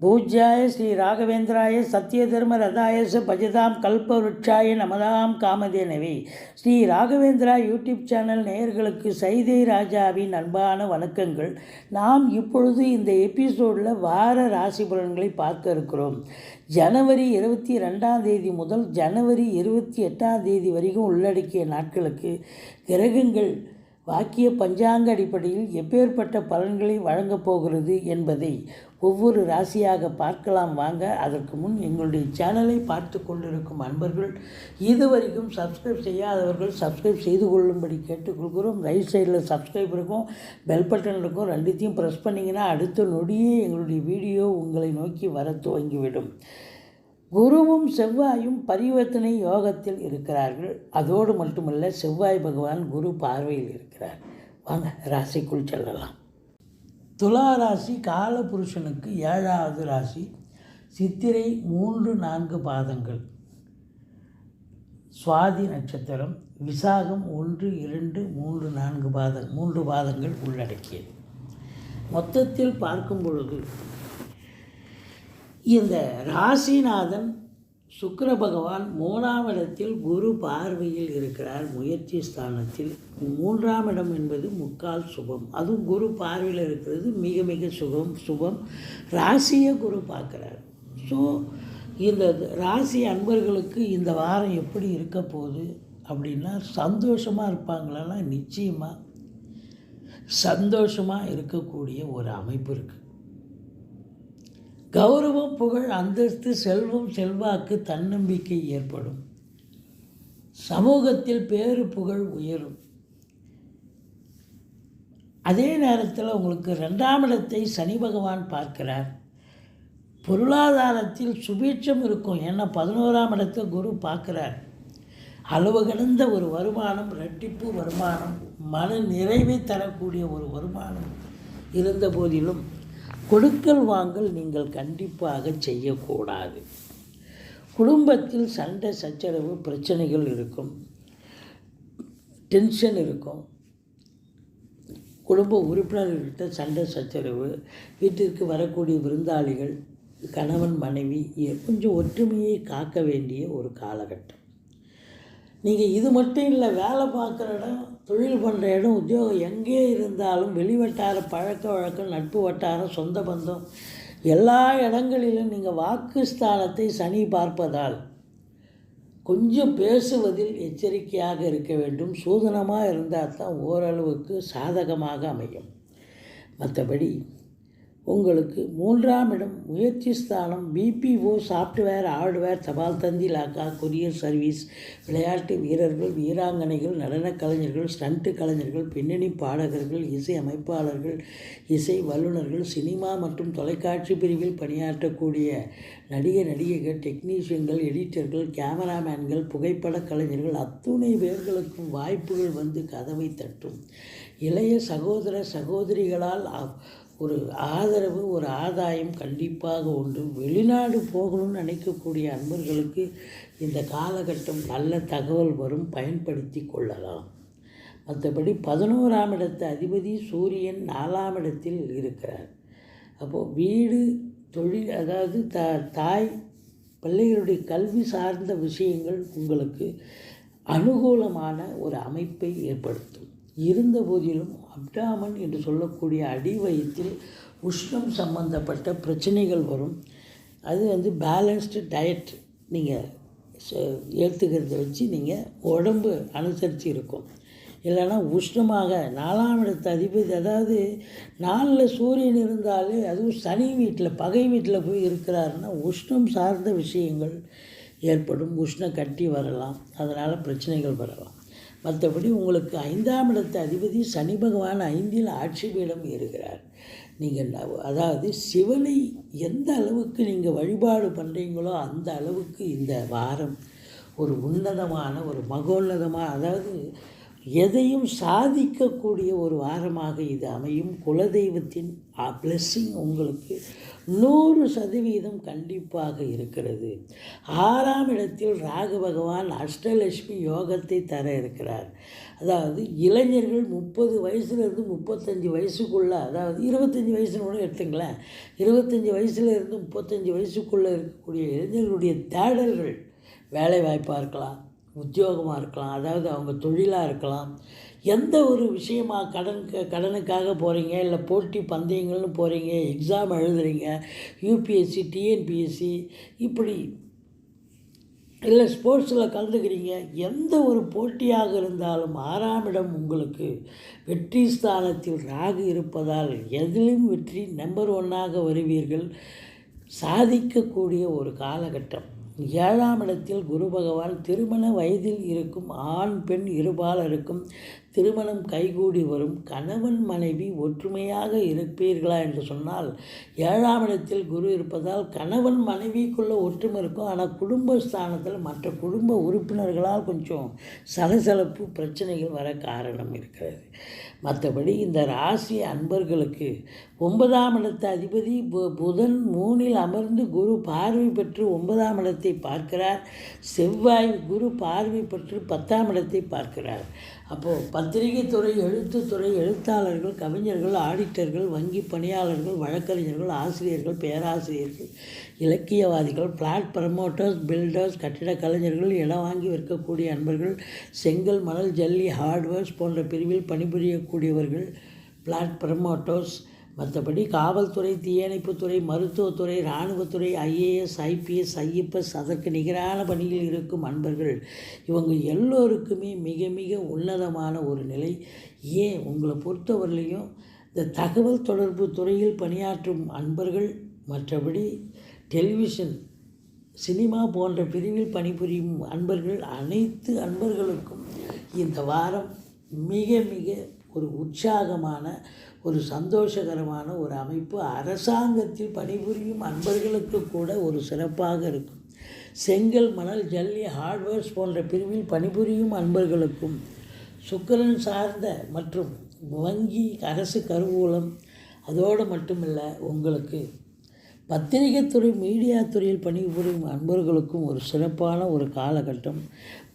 பூஜ்யாய ஸ்ரீ ராகவேந்திராய சத்யதர்ம ரதாயச பஜதாம் கல்பவருட்சாய நமதாம் காமதேனவி. ஸ்ரீ ராகவேந்திரா யூடியூப் சேனல் நேயர்களுக்கு சைதை ராஜாவின் அன்பான வணக்கங்கள். நாம் இப்பொழுது இந்த எபிசோடில் வார ராசி பலன்களை பார்க்க இருக்கிறோம். ஜனவரி இருபத்தி ரெண்டாம் தேதி முதல் ஜனவரி இருபத்தி எட்டாம் தேதி வரைக்கும் உள்ளடக்கிய நாட்களுக்கு கிரகங்கள் வாக்கிய பஞ்சாங்க அடிப்படையில் எப்பேற்பட்ட பலன்களை வழங்கப் போகிறது என்பதை ஒவ்வொரு ராசியாக பார்க்கலாம் வாங்க. அதற்கு முன் எங்களுடைய சேனலை பார்த்து கொண்டிருக்கும் அன்பர்கள் இதுவரைக்கும் சப்ஸ்கிரைப் செய்யாதவர்கள் சப்ஸ்கிரைப் செய்து கொள்ளும்படி கேட்டுக்கொள்கிறோம். ரைட் சைடில் சப்ஸ்கிரைப் இருக்கும் பெல் பட்டன் இருக்கும் ரெண்டுத்தையும் ப்ரெஸ் பண்ணிங்கன்னா அடுத்த நொடியே எங்களுடைய வீடியோ உங்களை நோக்கி வர துவங்கிவிடும். குருவும் செவ்வாயும் பரிவர்த்தனை யோகத்தில் இருக்கிறார்கள். அதோடு மட்டுமல்ல செவ்வாய் பகவான் குரு பார்வையில் இருக்கிறார். வாங்க ராசிக்குள் செல்லலாம். துலா ராசி காலபுருஷனுக்கு ஏழாவது ராசி சித்திரை மூன்று நான்கு பாதங்கள். சுவாதி நட்சத்திரம் விசாகம் ஒன்று இரண்டு மூன்று நான்கு பாதம் மூன்று பாதங்கள் உள்ளடக்கியது. மொத்தத்தில் பார்க்கும் பொழுது இந்த ராசிநாதன் சுக்கர பகவான் மூணாம் இடத்தில் குரு பார்வையில் இருக்கிறார். முயற்சி ஸ்தானத்தில் மூன்றாம் இடம் என்பது முக்கால் சுபம். அதுவும் குரு பார்வையில் இருக்கிறது மிக மிக சுகம் சுபம். ராசியை குரு பார்க்குறார். ஸோ இந்த ராசி அன்பர்களுக்கு இந்த வாரம் எப்படி இருக்க போகுது அப்படின்னா சந்தோஷமாக இருப்பாங்களான்னா நிச்சயமாக சந்தோஷமாக இருக்கக்கூடிய ஒரு அமைப்பு இருக்குது கௌரவம் புகழ் அந்தஸ்து செல்வம் செல்வாக்கு தன்னம்பிக்கை ஏற்படும். சமூகத்தில் பேரு புகழ் உயரும். அதே நேரத்தில் உங்களுக்கு ரெண்டாம் இடத்தை சனி பகவான் பார்க்கிறார். பொருளாதாரத்தில் சுபீட்சம் இருக்கும். ஏன்னா பதினோராம் இடத்தை குரு பார்க்குறார். அளவு கடந்த ஒரு வருமானம் ரெட்டிப்பு வருமானம் மன நிறைவை தரக்கூடிய ஒரு வருமானம் இருந்த போதிலும் கொடுக்கல் வாங்கல் நீங்கள் கண்டிப்பாக செய்யக்கூடாது. குடும்பத்தில் சண்டை சச்சரவு பிரச்சனைகள் இருக்கும். டென்ஷன் இருக்கும். குடும்ப உறுப்பினர்கள்கிட்ட சண்டை சச்சரவு வீட்டிற்கு வரக்கூடிய விருந்தாளிகள் கணவன் மனைவி கொஞ்சம் ஒற்றுமையை காக்க வேண்டிய ஒரு காலகட்டம். நீங்கள் இது மட்டும் இல்லை வேலை பார்க்குற இடம் தொழில் பண்ணுற இடம் உத்தியோகம் எங்கே இருந்தாலும் வெளிவட்டார பழக்க வழக்கம் நட்பு வட்டாரம் சொந்த பந்தம் எல்லா இடங்களிலும் நீங்கள் வாக்கு ஸ்தானத்தை சனி பார்ப்பதால் கொஞ்சம் பேசுவதில் எச்சரிக்கையாக இருக்க வேண்டும். சூதனமாக இருந்தால் தான் ஓரளவுக்கு சாதகமாக அமையும். மற்றபடி உங்களுக்கு மூன்றாம் இடம் முயற்சி ஸ்தானம் பிபிஓ சாஃப்ட்வேர் ஹார்ட்வேர் தபால் தந்தி லாக்கா கொரியர் சர்வீஸ் விளையாட்டு வீரர்கள் வீராங்கனைகள் நடனக் கலைஞர்கள் ஸ்டண்ட்டு கலைஞர்கள் பின்னணி பாடகர்கள் இசை அமைப்பாளர்கள் இசை வல்லுநர்கள் சினிமா மற்றும் தொலைக்காட்சி பிரிவில் பணியாற்றக்கூடிய நடிகை நடிகைகள் டெக்னீஷியன்கள் எடிட்டர்கள் கேமராமேன்கள் புகைப்பட கலைஞர்கள் அத்துணை பேர்களுக்கும் வாய்ப்புகள் வந்து கதவை தட்டும். இளைய சகோதர சகோதரிகளால் ஒரு ஆதரவு ஒரு ஆதாயம் கண்டிப்பாக உண்டு. வெளிநாடு போகணும்னு நினைக்கக்கூடிய அன்பர்களுக்கு இந்த காலகட்டம் நல்ல தகவல் வரும் பயன்படுத்தி கொள்ளலாம். மற்றபடி பதினோராம் இடத்து அதிபதி சூரியன் நாலாம் இடத்தில் இருக்கிறார். அப்போது வீடு தொழில் அதாவது த தாய் பிள்ளைகளுடைய கல்வி சார்ந்த விஷயங்கள் உங்களுக்கு அனுகூலமான ஒரு அமைப்பை ஏற்படுத்தும். இருந்த போதிலும் அப்டாமன் என்று சொல்லக்கூடிய அடி வயிற்றில் உஷ்ணம் சம்பந்தப்பட்ட பிரச்சனைகள் வரும். அது வந்து பேலன்ஸ்டு டயட் நீங்கள் ஏற்றுக்கிறத வச்சு நீங்கள் உடம்பு அனுசரித்து இருக்கும். இல்லைன்னா உஷ்ணமாக நாலாம் இடத்து அதிபதி அதாவது நாளில் சூரியன் இருந்தாலே அதுவும் சனி வீட்டில் பகை வீட்டில் போய் இருக்கிறாருன்னா உஷ்ணம் சார்ந்த விஷயங்கள் ஏற்படும். உஷ்ண கட்டி வரலாம். அதனால் பிரச்சனைகள் வரலாம். மற்றபடி உங்களுக்கு ஐந்தாம் இடத்து அதிபதி சனி பகவான் ஐந்தில் ஆட்சி பீடம் இருக்கிறார் நீங்கள் அதாவது சிவனை எந்த அளவுக்கு நீங்கள் வழிபாடு பண்ணுறீங்களோ அந்த அளவுக்கு இந்த வாரம் ஒரு உன்னதமான ஒரு மகோன்னதமாக அதாவது எதையும் சாதிக்கக்கூடிய ஒரு வாரமாக இது அமையும். குலதெய்வத்தின் பிளஸ்ஸிங் உங்களுக்கு நூறு சதவீதம் கண்டிப்பாக இருக்கிறது. ஆறாம் இடத்தில் ராகு பகவான் அஷ்டலட்சுமி யோகத்தை தர இருக்கிறார். அதாவது இளைஞர்கள் முப்பது வயசுலேருந்து முப்பத்தஞ்சு வயசுக்குள்ளே அதாவது இருபத்தஞ்சி வயசுன்னு கூட எடுத்துங்களேன். இருபத்தஞ்சி வயசுலேருந்து முப்பத்தஞ்சு வயசுக்குள்ளே இருக்கக்கூடிய இளைஞர்களுடைய தேடல்கள் வேலை வாய்ப்பாக இருக்கலாம் உத்தியோகமாக இருக்கலாம் அதாவது அவங்க தொழிலாக இருக்கலாம். எந்த ஒரு விஷயமாக கடன் கடனுக்காக போகிறீங்க இல்லை போட்டி பந்தயங்கள்னு போகிறீங்க எக்ஸாம் எழுதுறீங்க யூபிஎஸ்சி டிஎன்பிஎஸ்சி இப்படி இல்லை ஸ்போர்ட்ஸில் கலந்துக்கிறீங்க எந்த ஒரு போட்டியாக இருந்தாலும் ஆறாம் இடம் உங்களுக்கு வெற்றி ஸ்தானத்தில் ராகு இருப்பதால் எதிலும் வெற்றி நம்பர் ஒன்னாக வருவீர்கள். சாதிக்கக்கூடிய ஒரு காலகட்டம். ஏழாம் இடத்தில் குரு பகவான் திருமண வயதில் இருக்கும் ஆண் பெண் இருபாலருக்கும் திருமணம் கைகூடி வரும். கணவன் மனைவி ஒற்றுமையாக இருப்பீர்களா என்று சொன்னால் ஏழாம் இடத்தில் குரு இருப்பதால் கணவன் மனைவிக்குள்ளே ஒற்றுமை இருக்கும். ஆனால் குடும்ப ஸ்தானத்தில் மற்ற குடும்ப உறுப்பினர்களால் கொஞ்சம் சலசலப்பு பிரச்சனைகள் வர காரணம் இருக்கிறது. மற்றபடி இந்த ராசி அன்பர்களுக்கு ஒன்பதாம் இடத்து அதிபதி பு புதன் மூணில் அமர்ந்து குரு பார்வை பெற்று ஒன்பதாம் இடத்தை பார்க்கிறார். செவ்வாய் குரு பார்வை பெற்று பத்தாம் இடத்தை பார்க்கிறார். அப்போது பத்திரிகை துறை எழுத்துத்துறை எழுத்தாளர்கள் கவிஞர்கள் ஆடிட்டர்கள் வங்கி பணியாளர்கள் வழக்கறிஞர்கள் ஆசிரியர்கள் பேராசிரியர்கள் இலக்கியவாதிகள் பிளாட் ப்ரமோட்டர்ஸ் பில்டர்ஸ் கட்டிட கலைஞர்கள் இடம் வாங்கி விற்கக்கூடிய அன்பர்கள் செங்கல் மணல் ஜல்லி ஹார்ட்வேர்ஸ் போன்ற பிரிவில் பணிபுரியக்கூடியவர்கள் பிளாட் ப்ரமோட்டர்ஸ் மற்றபடி காவல்துறை தீயணைப்புத்துறை மருத்துவத்துறை இராணுவத்துறை ஐஏஎஸ் ஐபிஎஸ் ஐஎப்எஸ் அதற்கு நிகரான பணியில் இருக்கும் அன்பர்கள். இவங்க எல்லோருக்குமே மிக மிக உன்னதமான ஒரு நிலை. ஏன்? உங்களை பொறுத்தவரையிலையும் இந்த தகவல் தொடர்பு துறையில் பணியாற்றும் அன்பர்கள் மற்றபடி டெலிவிஷன் சினிமா போன்ற பிரிவில் பணிபுரியும் அன்பர்கள் அனைத்து அன்பர்களுக்கும் இந்த வாரம் மிக மிக ஒரு உற்சாகமான ஒரு சந்தோஷகரமான ஒரு அமைப்பு. அரசாங்கத்தில் பணிபுரியும் அன்பர்களுக்கு கூட ஒரு சிறப்பாக இருக்கும். செங்கல் மணல் ஜல்லி ஹார்ட்வேர்ஸ் போன்ற பிரிவில் பணிபுரியும் அன்பர்களுக்கும் சுக்கரன் சார்ந்த மற்றும் வங்கி அரசு கருவூலம் அதோடு மட்டுமில்லை உங்களுக்கு பத்திரிகைத்துறை மீடியா துறையில் பணிபுரியும் அன்பர்களுக்கும் ஒரு சிறப்பான ஒரு காலகட்டம்.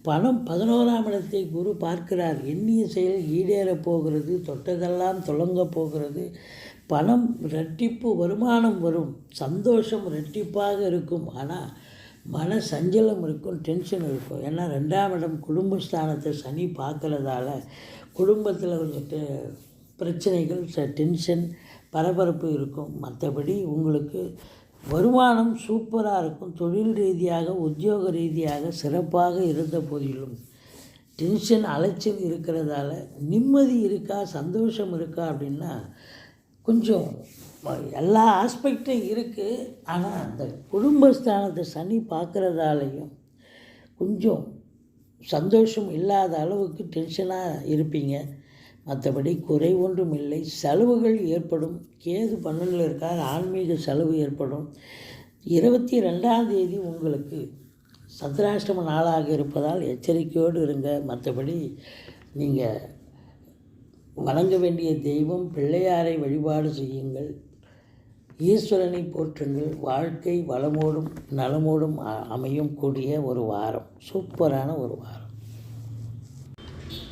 பணம் பதினோராம் இடத்தை குரு பார்க்கிறார். எண்ணிய செயல் ஈடேறப் போகிறது. தொட்டதெல்லாம் தொடங்கப் போகிறது. பணம் ரெட்டிப்பு வருமானம் வரும். சந்தோஷம் ரெட்டிப்பாக இருக்கும். ஆனால் மன சஞ்சலம் இருக்கும். டென்ஷன் இருக்கும். ஏன்னா ரெண்டாம் இடம் குடும்பஸ்தானத்தை சனி பார்க்குறதால குடும்பத்தில் கொஞ்சம் டெ- பிரச்சனைகள் ச டென்ஷன் பரபரப்பு இருக்கும். மற்றபடி உங்களுக்கு வருமானம் சூப்பராக இருக்கும். தொழில் ரீதியாக உத்தியோக ரீதியாக சிறப்பாக இருந்த போதிலும் டென்ஷன் அலைச்சல் இருக்கிறதால நிம்மதி இருக்கா சந்தோஷம் இருக்கா அப்படின்னா கொஞ்சம் எல்லா ஆஸ்பெக்டும் இருக்குது ஆனால் அந்த குடும்பஸ்தானத்தை சனி பார்க்குறதாலையும் கொஞ்சம் சந்தோஷம் இல்லாத அளவுக்கு டென்ஷனாக இருப்பீங்க. மற்றபடி குறை ஒன்றும் இல்லை செலவுகள் ஏற்படும். கேது பன்னெண்டில் இருக்கார் ஆன்மீக செலவு ஏற்படும். இருபத்தி ரெண்டாம் தேதி உங்களுக்கு சந்திராஷ்டம நாளாக இருப்பதால் எச்சரிக்கையோடு இருங்க. மற்றபடி நீங்கள் வணங்க வேண்டிய தெய்வம் பிள்ளையாரை வழிபாடு செய்யுங்கள். ஈஸ்வரனை போற்றுங்கள். வாழ்க்கை வளமோடும் நலமோடும் அ- அமையும் கூடிய ஒரு வாரம். சூப்பரான ஒரு வாரம்.